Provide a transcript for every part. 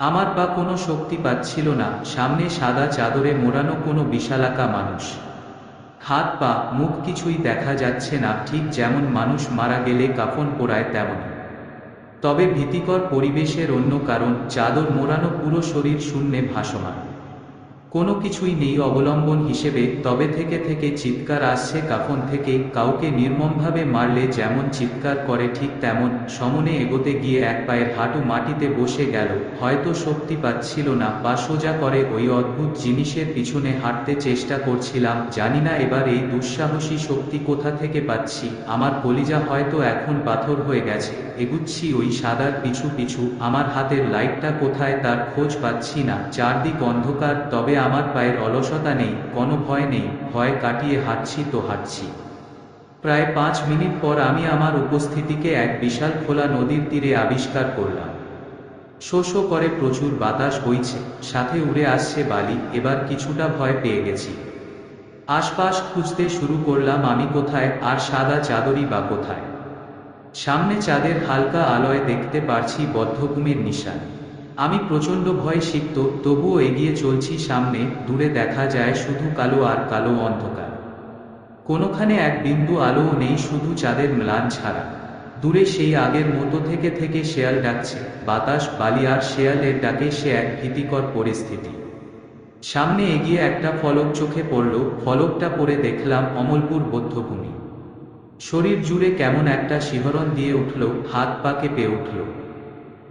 আমার বা কোনো শক্তি পাচ্ছিল না, সামনে সাদা চাদরে মোড়ানো কোনো বিশালাকা মানুষ। হাত পা, মুখ কিছুই দেখা যাচ্ছে না, ঠিক যেমন মানুষ মারা গেলে কাফন পোড়ায় তেমন তবে ভীতিকর পরিবেশের অন্য কারণ, চাদর মোড়ানো পুরো শরীর শূন্যে ভাসমান। কোনো কিছুই নেই অবলম্বন হিসেবে, তবে থেকে থেকে চিৎকার আসছে কাফন থেকে, কাউকে নির্মমভাবে মারলে যেমন চিৎকার করে ঠিক তেমন, সমনে এগোতে গিয়ে এক পায়ের হাঁটু মাটিতে বসে গেল, হয়তো শক্তি পাচ্ছিল না বা সোজা করে ওই অদ্ভুত জিনিসের পিছনে হাঁটতে চেষ্টা করছিলাম, জানি না এবার এই দুঃসাহসী শক্তি কোথা থেকে পাচ্ছি, আমার কলিজা হয়তো এখন পাথর হয়ে গেছে। এগুচ্ছি ওই সাদার পিছু পিছু, আমার হাতের লাইটটা কোথায় তার খোঁজ পাচ্ছি না। চারদিক অন্ধকার, তবে আমার পায়ের অলসতা নেই, কোনো ভয় নেই, ভয় কাটিয়ে হাঁটছি তো হাঁটছি। প্রায় পাঁচ মিনিট পর আমি আমার উপস্থিতিকে এক বিশাল খোলা নদীর তীরে আবিষ্কার করলাম। শো শো করে প্রচুর বাতাস বইছে, সাথে উড়ে আসছে বালি, এবার কিছুটা ভয় পেয়ে গেছি। আশপাশ খুঁজতে শুরু করলাম আমি কোথায়, আর সাদা চাদরই বা কোথায়। সামনে চাঁদের হালকা আলোয় দেখতে পারছি বদ্ধভূমির নিশান। আমি প্রচণ্ড ভয় সিক্ত, তবুও এগিয়ে চলছি সামনে, দূরে দেখা যায় শুধু কালো আর কালো অন্ধকার। কোনোখানে এক বিন্দু আলোও নেই শুধু চাঁদের ম্লান ছাড়া। দূরে সেই আগের মতো থেকে থেকে শেয়াল ডাকছে, বাতাস, বালি আর শেয়ালের ডাকে সে এক ভীতিকর পরিস্থিতি। সামনে এগিয়ে একটা ফলক চোখে পড়ল, ফলকটা পরে দেখলাম অমলপুর বৌদ্ধভূমি। শরীর জুড়ে কেমন একটা শিহরণ দিয়ে উঠল হাত পা পেয়ে উঠল।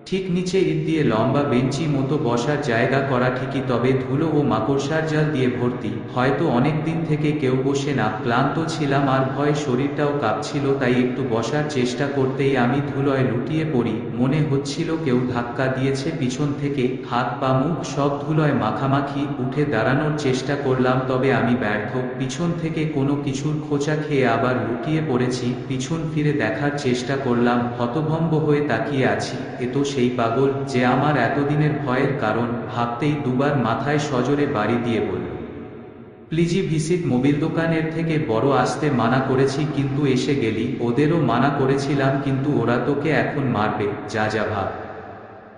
ঠিক নিচে ইট দিয়ে লম্বা বেঞ্চি মতো বসার জায়গা করা ঠিকই, তবে ধুলো ও মাকড়সার জাল দিয়ে ভর্তি। হয়তো অনেক দিন থেকে কেউ বসে না, ক্লান্ত ছিলাম আর ভয় শরীরটাও কাঁপছিল, তাই একটু বসার চেষ্টা করতেই আমি ধুলোয় লুটিয়ে পড়ি। মনে হচ্ছিল কেউ ধাক্কা দিয়েছে, পিছন থেকে হাত পা মুখ সব ধুলোয় মাখামাখি উঠে দাঁড়ানোর চেষ্টা করলাম, তবে আমি ব্যর্থ। পিছন থেকে কোনো কিছুর খোঁচা খেয়ে আবার লুটিয়ে পড়েছি, পিছন ফিরে দেখার চেষ্টা করলাম, হতভম্ব হয়ে তাকিয়ে আছি, এ তো সেই পাগল যে আমার এতদিনের ভয়ের কারণ ভাবতেই দুবার মাথায় সজোরে বাড়ি দিয়ে বলল, প্লিজি ভিসিট মোবিল দোকানের থেকে বড় আসতে মানা করেছি কিন্তু এসে গেলি, ওদেরও মানা করেছিলাম কিন্তু ওরা তোকে এখন মারবে, যা যা ভাব।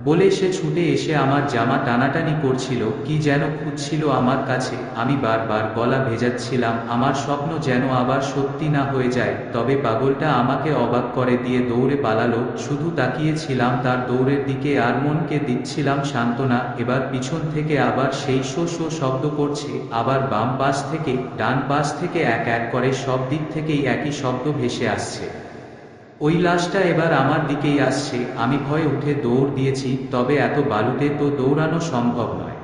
বলে সে ছুটে এসে আমার জামা টানাটানি করছিল, কি যেন খুঁজছিল আমার কাছে। আমি বারবার গলা ভেজাচ্ছিলাম, আমার স্বপ্ন যেন আবার সত্যি না হয়ে যায়। তবে পাগলটা আমাকে অবাক করে দিয়ে দৌড়ে পালালো, শুধু তাকিয়েছিলাম তার দৌড়ের দিকে আর মনকে দিচ্ছিলাম সান্ত্বনা। এবার পিছন থেকে আবার সেই শো শো শব্দ করছে, আবার বাম পাশ থেকে, ডান পাশ থেকে এক এক করে সব দিক থেকেই একই শব্দ ভেসে আসছে। ওই লাশটা এবার আমার দিকেই আসছে। আমি ভয়ে উঠে দৌড় দিয়েছি, তবে এত বালুতে তো দৌড়ানো সম্ভব নয়।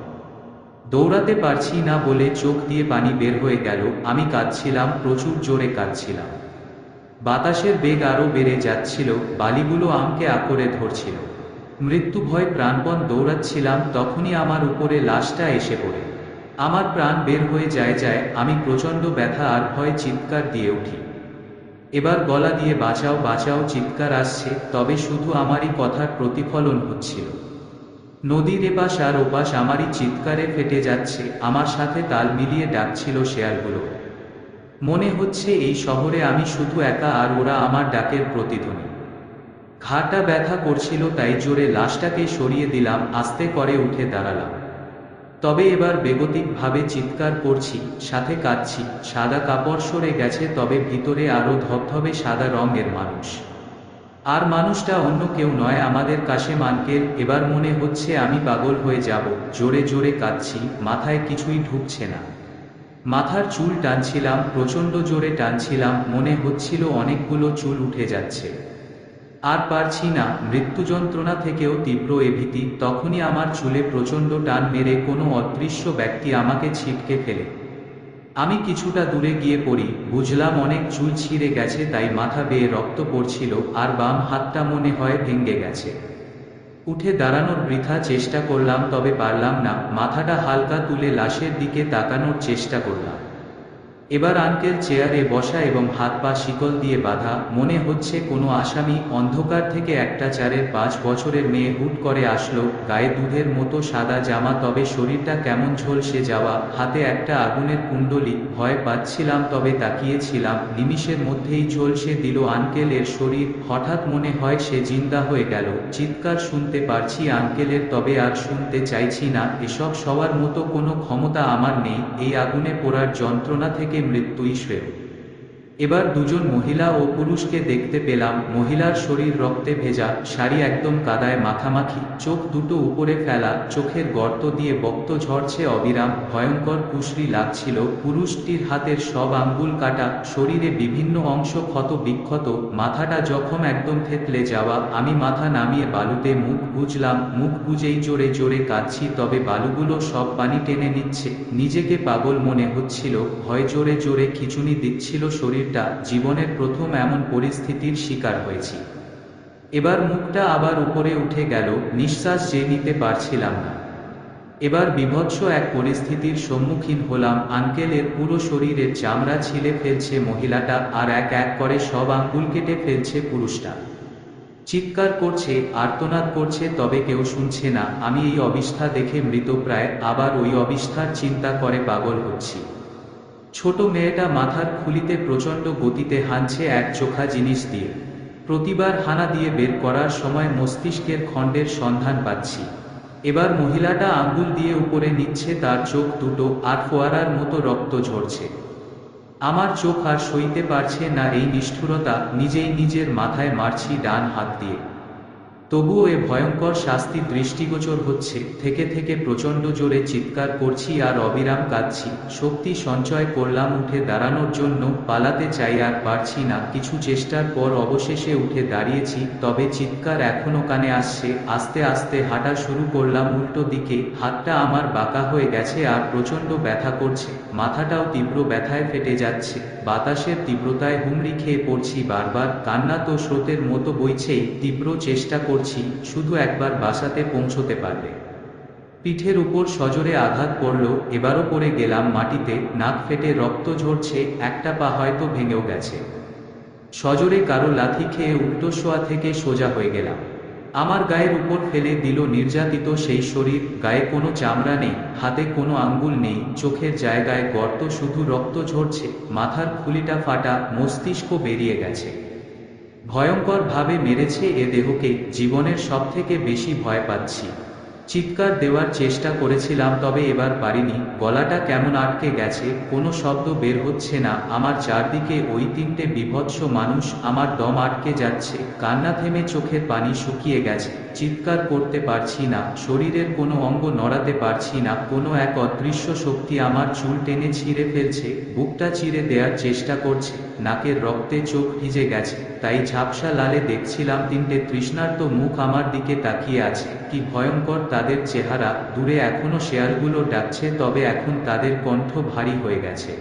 দৌড়াতে পারছি না বলে চোখ দিয়ে পানি বের হয়ে গেল। আমি কাঁদছিলাম, প্রচুর জোরে কাঁদছিলাম। বাতাসের বেগ আরও বেড়ে যাচ্ছিল, বালিগুলো আমকে আকরে ধরছিল। মৃত্যু ভয় প্রাণপণ দৌড়াচ্ছিলাম, তখনই আমার উপরে লাশটা এসে পড়ে। আমার প্রাণ বের হয়ে যায় যায় আমি প্রচণ্ড ব্যথা আর ভয় চিৎকার দিয়ে উঠি। এবার গলা দিয়ে বাঁচাও বাঁচাও, চিৎকার আসছে, তবে শুধু আমারই কথার প্রতিফলন হচ্ছিল। নদীর এপাশ আর ওপাশ আমারই চিৎকারে ফেটে যাচ্ছে, আমার সাথে তাল মিলিয়ে ডাকছিল শেয়ারগুলো মনে হচ্ছে এই শহরে আমি শুধু একা আর ওরা আমার ডাকের প্রতিধ্বনি। ঘাটা ব্যথা করছিল, তাই জোরে লাশটাকে সরিয়ে দিলাম, আস্তে করে উঠে দাঁড়ালাম। তবে এবার বেগতিকভাবে চিৎকার করছি, সাথে কাঁদছি, সাদা কাপড় সরে গেছে, তবে ভিতরে আরও ধবধবে সাদা রঙের মানুষ। আর মানুষটা অন্য কেউ নয়, আমাদের কাশে মানকের, এবার মনে হচ্ছে আমি পাগল হয়ে যাব, জোরে জোরে কাঁদছি, মাথায় কিছুই ঢুকছে না। মাথার চুল টানছিলাম, প্রচণ্ড জোরে টানছিলাম, মনে হচ্ছিল অনেকগুলো চুল উঠে যাচ্ছে। আর পারছি না। মৃত্যু যন্ত্রণা থেকেও তীব্র এ ভীতি। তখনই আমার চুলে প্রচণ্ড টান মেরে কোনো অদৃশ্য ব্যক্তি আমাকে ছিটকে ফেলে। আমি কিছুটা দূরে গিয়ে পড়ি। বুঝলাম অনেক চুল ছিঁড়ে গেছে, তাই মাথা বেয়ে রক্ত পড়ছিল আর বাম হাতটা মনে হয় ভেঙ্গে গেছে। উঠে দাঁড়ানোর বৃথা চেষ্টা করলাম, তবে পারলাম না। মাথাটা হালকা তুলে লাশের দিকে তাকানোর চেষ্টা করলাম। এবার আঙ্কেল চেয়ারে বসা এবং হাত পা শিকল দিয়ে বাঁধা, মনে হচ্ছে কোনো আসামি অন্ধকার থেকে একটা চারের পাঁচ বছরের মেয়ে হুট করে আসলো, গায়ে দুধের মতো সাদা জামা, তবে শরীরটা কেমন ঝলসে যাওয়া, হাতে একটা আগুনের কুণ্ডলি, ভয় পাচ্ছিলাম তবে তাকিয়েছিলাম, নিমিষের মধ্যেই ঝলসে দিল আঙ্কেলের শরীর, হঠাৎ মনে হয় সে জিন্দা হয়ে গেল, চিৎকার শুনতে পারছি আঙ্কেলের, তবে আর শুনতে চাইছি না, এসব সবার মতো কোনো ক্ষমতা আমার নেই, এই আগুনে পোড়ার যন্ত্রণা থেকে मृत्यु मृत्युईश्वर এবার দুজন মহিলা ও পুরুষকে দেখতে পেলাম। মহিলার শরীর রক্তে ভেজা, শাড়ি একদম কাদায় মাখামাখি, চোখ দুটো উপরে ফেলা, চোখের গর্ত দিয়ে বক্ত ঝরছে অবিরাম, ভয়ঙ্কর কুশরি লাগছিল। পুরুষটির হাতের সব আঙ্গুল কাটা, শরীরে বিভিন্ন অংশ ক্ষত বিক্ষত, মাথাটা জখম একদম থেতলে যাওয়া। আমি মাথা নামিয়ে বালুতে মুখ বুঝলাম মুখ বুঝেই জোরে জোরে কাঁদছি, তবে বালুগুলো সব পানি টেনে নিচ্ছে। নিজেকে পাগল মনে হচ্ছিল, ভয় জোরে জোরে খিচুনি দিচ্ছিল শরীরটা জীবনের প্রথম এমন পরিস্থিতির শিকার হয়েছি। এবার মুখটা আবার উপরে উঠে গেল, নিঃশ্বাস যে নিতে পারছিলাম না। এবার বিভৎস এক পরিস্থিতির সম্মুখীন হলাম, আঙ্কেলের পুরো শরীরের চামড়া ছিলে ফেলছে মহিলাটা আর এক এক করে সব আঙ্গুল কেটে ফেলছে পুরুষটা। চিৎকার করছে, আর্তনাদ করছে, তবে কেউ শুনছে না। আমি এই অবিস্থা দেখে মৃতপ্রায় আবার ওই অবিস্থার চিন্তা করে পাগল হচ্ছি। ছোট মেয়েটা মাথার খুলিতে প্রচণ্ড গতিতে হানছে এক চোখা জিনিস দিয়ে। প্রতিবার হানা দিয়ে বের করার সময় মস্তিষ্কের খণ্ডের সন্ধান পাচ্ছি। এবার মহিলাটা আঙ্গুল দিয়ে উপরে নিচ্ছে, তার চোখ দুটো আর ফোয়ারার মতো রক্ত ঝরছে। আমার চোখ আর সইতে পারছে না, এই নিষ্ঠুরতা, নিজেই নিজের মাথায় মারছি ডান হাত দিয়ে। তবুও এ ভয়ঙ্কর শাস্তি দৃষ্টিগোচর হচ্ছে, থেকে থেকে প্রচণ্ড জোরে চিৎকার করছি আর অবিরাম কাঁদছি, শক্তি সঞ্চয় করলাম উঠে দাঁড়ানোর জন্য, পালাতে চাই আর পারছি না, কিছু চেষ্টার পর অবশেষে উঠে দাঁড়িয়েছি, তবে চিৎকার এখনও কানে আসছে, আস্তে আস্তে হাঁটা শুরু করলাম উল্টো দিকে, হাতটা আমার বাঁকা হয়ে গেছে আর প্রচণ্ড ব্যথা করছে, মাথাটাও তীব্র ব্যথায় ফেটে যাচ্ছে, বাতাসের তীব্রতায় হুমড়ি খেয়ে পড়ছি বারবার, কান্না তো স্রোতের মতো বইছেই, তীব্র চেষ্টা করছি শুধু একবার বাসাতে পৌঁছতে পারবে পিঠের উপর সজোরে আঘাত পড়ল, এবারও পড়ে গেলাম মাটিতে, নাক ফেটে রক্ত ঝরছে, একটা পা হয়তো ভেঙেও গেছে। সজোরে কারও লাথি খেয়ে উল্টো শোয়া থেকে সোজা হয়ে গেলাম। আমার গায়ের উপর ফেলে দিল নির্যাতিত সেই শরীর, গায়ে কোনো চামড়া নেই, হাতে কোনো আঙ্গুল নেই, চোখের জায়গায় গর্ত শুধু রক্ত ঝরছে, মাথার খুলিটা ফাটা, মস্তিষ্ক বেরিয়ে গেছে। ভয়ঙ্কর ভাবে মেরেছে এ দেহকে। জীবনের সবথেকে বেশি ভয় পাচ্ছি। চিৎকার দেওয়ার চেষ্টা করেছিলাম, তবে এবার পারিনি। গলাটা কেমন আটকে গেছে, কোনো শব্দ বের হচ্ছে না। আমার চারদিকে ওই তিনটে বিভৎস মানুষ, আমার দম আটকে যাচ্ছে। কান্না থেমে চোখের পানি শুকিয়ে গেছে। চিৎকার করতে পারছি না, শরীরের কোনো অঙ্গ নড়াতে পারছি না, কোনো এক অদৃশ্য শক্তি আমার চুল টেনে ছিঁড়ে ফেলছে, বুকটা চিরে দেওয়ার চেষ্টা করছে, নাকের রক্তে চোখ ভিজে গেছে, তাই ঝাপসা লালে দেখছিলাম তিনটে তৃষ্ণার্ত মুখ আমার দিকে তাকিয়ে আছে, কি ভয়ঙ্কর তাদের চেহারা, দূরে এখনও শেয়ালগুলো ডাকছে তবে এখন তাদের কণ্ঠ ভারী হয়ে গেছে।